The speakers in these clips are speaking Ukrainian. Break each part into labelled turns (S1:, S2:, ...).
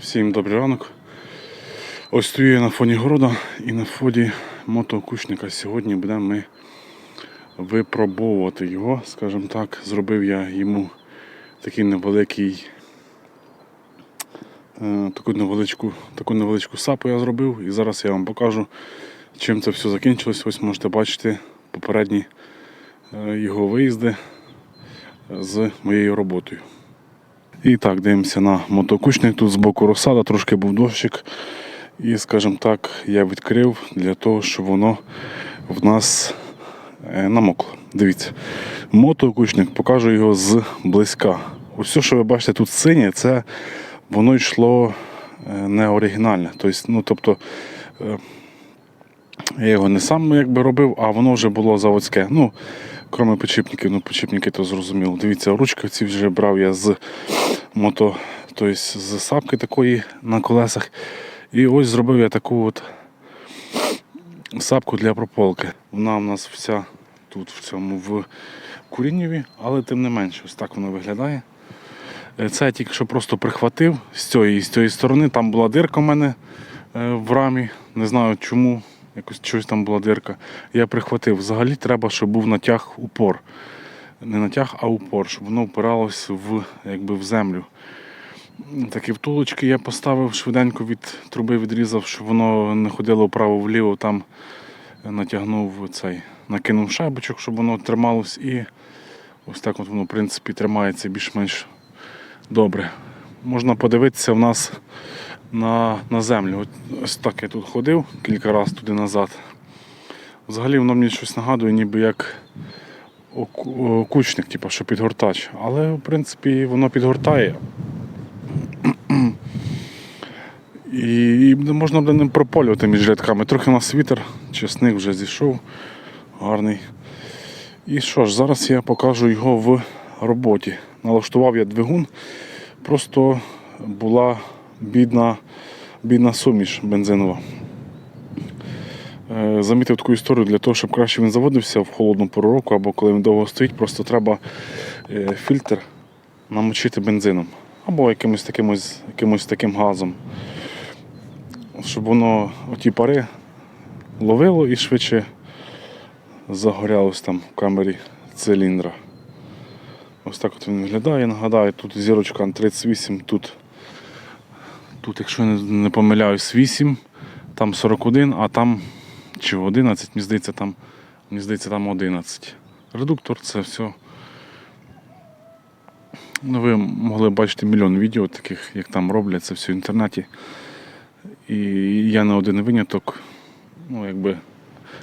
S1: Всім добрий ранок. Ось стою я на фоні города і на фоні мотокушника. Сьогодні будемо ми випробовувати його, скажімо так. Зробив я йому такий невеликий. е, Таку невеличку, таку невеличку сапу я зробив і зараз я вам покажу, чим це все закінчилось. Ось можете бачити попередні е, його виїзди з моєю роботою. І так, дивимося на мотокучник. Тут збоку розсада, трошки був дощик. І, скажімо так, я відкрив для того, щоб воно в нас е, намокло. Дивіться, мотокучник, покажу його з близька. Що ви бачите тут синє, це воно йшло е, не оригінальне. Тобто, ну, тобто, е, я його не сам якби робив, а воно вже було заводське. Ну, крім почіпників, ну почіпники то зрозуміло. Дивіться, ручки ці вже брав я з мото, тобто з сапки такої на колесах. І ось зробив я таку от сапку для прополки. Вона у нас вся тут в цьому в куріннєві, але тим не менше, ось так воно виглядає. Е, Це я тільки що просто прихватив з цієї, з цієї сторони. Там була дирка у мене е, в рамі. Не знаю чому. Якось щось там була дирка. Я прихватив. Взагалі треба, щоб був натяг упор. Не натяг, а упор, щоб воно впиралось в, якби, в землю. Такі втулочки я поставив швиденько від труби відрізав, щоб воно не ходило вправо-вліво, там натягнув цей, накинув шайбочок, щоб воно трималось і ось так от воно, в принципі, тримається більш-менш добре. Можна подивитися в нас на, на землю. Ось так я тут ходив кілька разів туди назад. Взагалі воно мені щось нагадує, ніби як окучник, типу, що підгортач. Але в принципі воно підгортає. І, і можна буде ним прополювати між рядками. Трохи у нас вітер, чесник вже зійшов, гарний. І що ж, зараз я покажу його в роботі. Налаштував я двигун, просто була бідна, бідна суміш бензинова. Е, Замітив таку історію для того, щоб краще він заводився в холодну пору року або коли він довго стоїть, просто треба е, фільтр намочити бензином або якимось таким, якимось таким газом, щоб воно оті пари ловило і швидше загорялось там в камері циліндра. Ось так от він виглядає. Нагадаю, тут зірочка 38, тут, тут якщо не, не помиляюсь, 8, там 41, а там чи 11, мені здається, там, мені здається, там 11. Редуктор це все. Ну, ви могли бачити мільйон відео таких, як там роблять це все в інтернеті. І я не один виняток. Ну, якби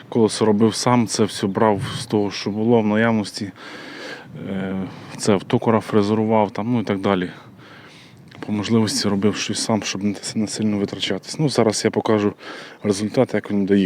S1: колесо робив сам, це все брав з того, що було в наявності. Е, Це автокора фрезерував там, ну і так далі. По можливості робив щось сам, щоб не сильно витрачатись. Ну, зараз я покажу результат, як він буде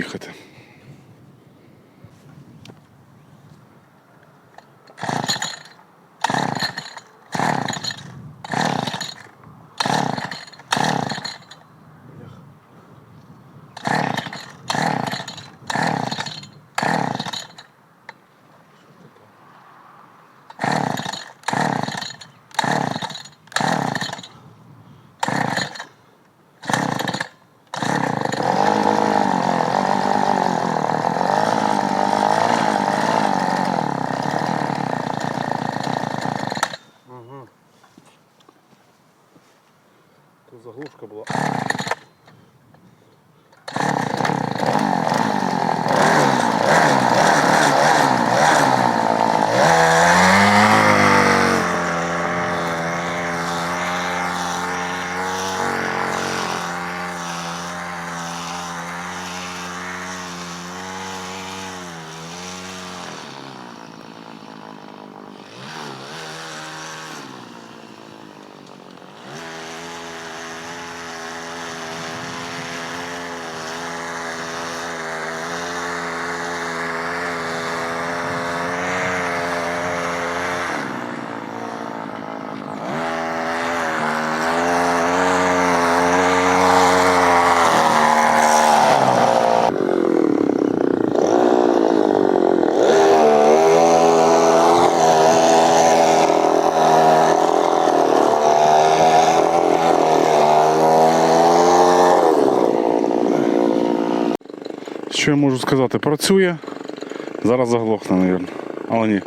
S1: Тут заглушка була. Що я можу сказати? Працює. Зараз заглохне, мабуть. Але ні.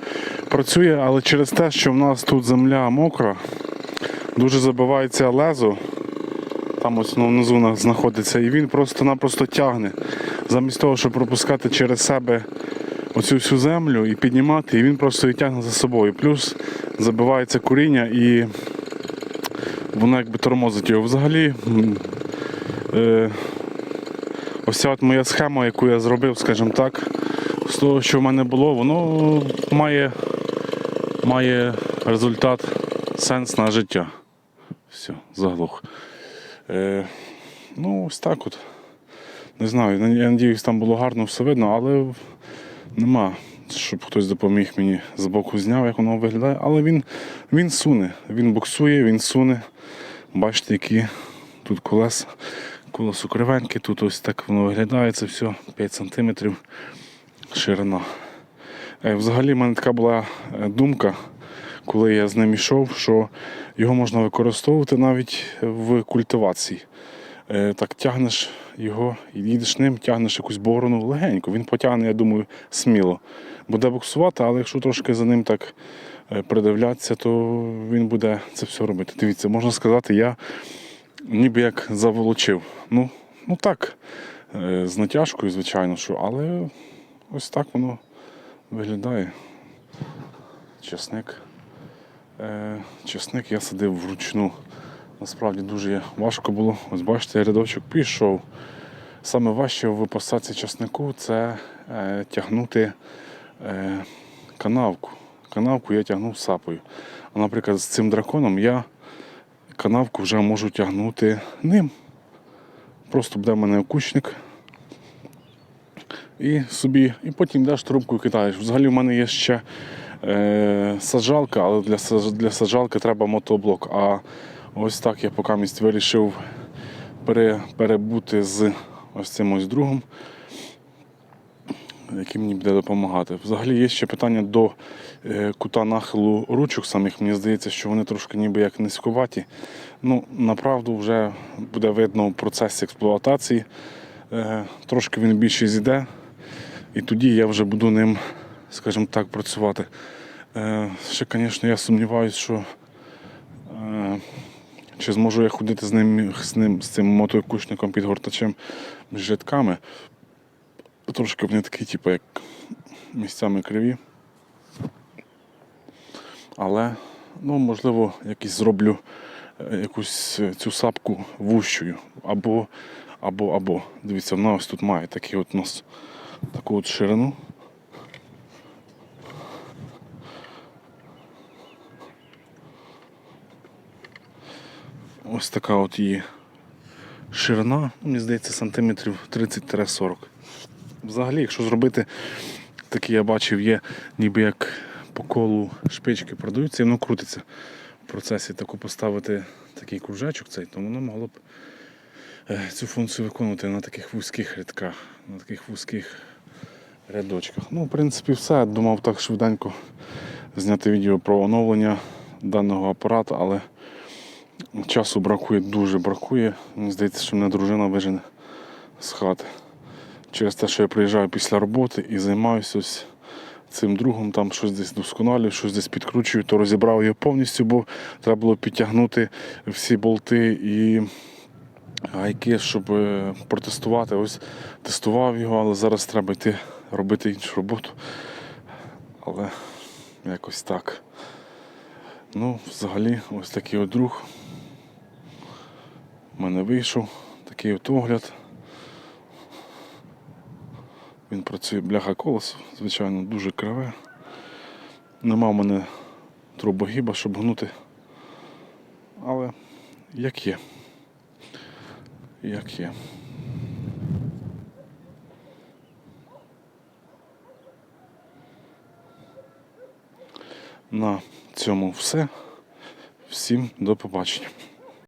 S1: Працює, але через те, що в нас тут земля мокра, дуже забивається лезо. Там ось воно внизу на- знаходиться, і він просто-напросто тягне. Замість того, щоб пропускати через себе оцю всю землю і піднімати, і він просто її тягне за собою. Плюс забивається коріння і воно якби тормозить його. Взагалі, е, ось от моя схема, яку я зробив, скажімо так, з того, що в мене було, воно має, має результат, сенс на життя. Все, заглох. Е, ну, ось так от. Не знаю, я надіюсь, там було гарно все видно, але нема, щоб хтось допоміг мені з боку зняв, як воно виглядає. Але він, він суне, він буксує, він суне. Бачите, які тут колеса. Колесо кривеньке, тут ось так воно виглядає, це все 5 см ширина. Е, Взагалі в мене така була е, думка, коли я з ним йшов, що його можна використовувати навіть в культивації. Е, Так тягнеш його, їдеш ним, тягнеш якусь борону легенько. Він потягне, я думаю, сміло. Буде буксувати, але якщо трошки за ним так придивлятися, то він буде це все робити. Дивіться, можна сказати, я ніби як заволочив. Ну, ну так, е, з натяжкою, звичайно, що, але ось так воно виглядає. Чесник. Е, Чесник я садив вручну. Насправді дуже важко було. Ось бачите, рядочок пішов. Саме важче в посадці часнику це е, тягнути е, канавку. Канавку я тягнув сапою. А, наприклад, з цим драконом я канавку вже можу тягнути ним. Просто буде в мене окучник. І собі, і потім йдеш трубку кидаєш. Взагалі в мене є ще е, саджалка, але для, для саджалки треба мотоблок. А ось так я поки вирішив пере, перебути з ось цим ось другом, який мені буде допомагати. Взагалі є ще питання до е, кута нахилу ручок самих. Мені здається, що вони трошки ніби як низькуваті. Ну, направду вже буде видно в процесі експлуатації. Е, трошки він більше зійде, і тоді я вже буду ним, скажімо так, працювати. Е, ще, звісно, я сумніваюся, що чи зможу я ходити з ним, з ним, з цим мотокушником підгортачем з житками. Трошки вони такі, типу, як місцями криві. Але, ну, можливо, якісь зроблю е, якусь е, цю сапку вущою. Або, або, або. Дивіться, вона ось тут має такий от у нас таку от ширину. Ось така от її ширина, ну, мені здається, сантиметрів 30-40. Взагалі, якщо зробити, такі я бачив, є ніби як по колу шпички продаються, і воно крутиться в процесі таку поставити такий кружечок цей, то воно могло б е, цю функцію виконувати на таких вузьких рядках, на таких вузьких рядочках. Ну, в принципі, все. Думав так швиденько зняти відео про оновлення даного апарату, але часу бракує, дуже бракує. Мені здається, що мене дружина вижене з хати. Через те, що я приїжджаю після роботи і займаюся ось цим другом, там щось десь досконалюю, щось десь підкручую, то розібрав його повністю, бо треба було підтягнути всі болти і гайки, щоб е, протестувати. Ось тестував його, але зараз треба йти робити іншу роботу. Але якось так. Ну, взагалі, ось такий от друг. У мене вийшов такий от огляд. Він працює бляха колесо, звичайно, дуже криве. Нема в мене трубогіба, щоб гнути. Але як є. Як є. На цьому все. Всім до побачення.